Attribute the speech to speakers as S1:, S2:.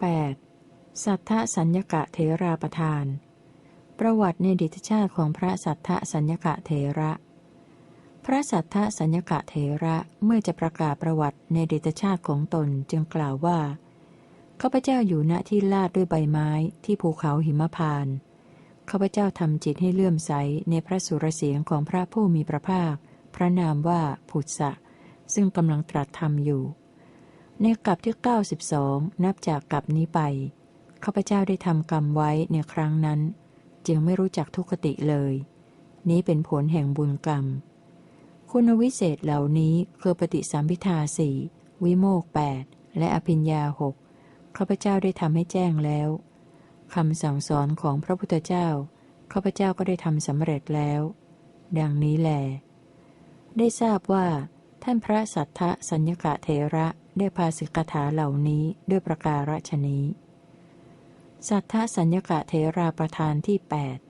S1: 8. สัทธสัญญกะเทราประทาน ประวัติในดิตชาติของพระสัทธสัญญกะเทระ พระสัทธสัญญกะเทระเมื่อจะประกาศประวัติในดิตชาติของตนจึงกล่าวว่าข้าพเจ้าอยู่ณที่ลาดด้วยใบไม้ที่ภูเขาหิมพานข้าพเจ้าทำจิตให้เลื่อมใสในพระสุรเสียงของพระผู้มีพระภาค พระนามว่าผุดสะซึ่งกำลังตรัสธรรมอยู่ ในกลับที่ 92 นับจากกลับนี้ไปข้าพเจ้าได้ทำกรรมไว้ในครั้งนั้น จึงไม่รู้จักทุกขติเลย นี้เป็นผลแห่งบุญกรรม คุณวิเศษเหล่านี้คือปฏิสัมพิทาสี่วิโมกแปดและอภิญญาหกข้าพเจ้าได้ทำให้แจ้งแล้วคำสั่งสอนของพระพุทธเจ้าข้าพเจ้าก็ได้ทำสำเร็จแล้ว ดังนี้แลได้ทราบว่า ท่านพระสัทธสัญญกะเทระ ได้พาสิกถาเหล่านี้ด้วยประการฉนี้ สัทธสัญญกะเทราประธานที่ 8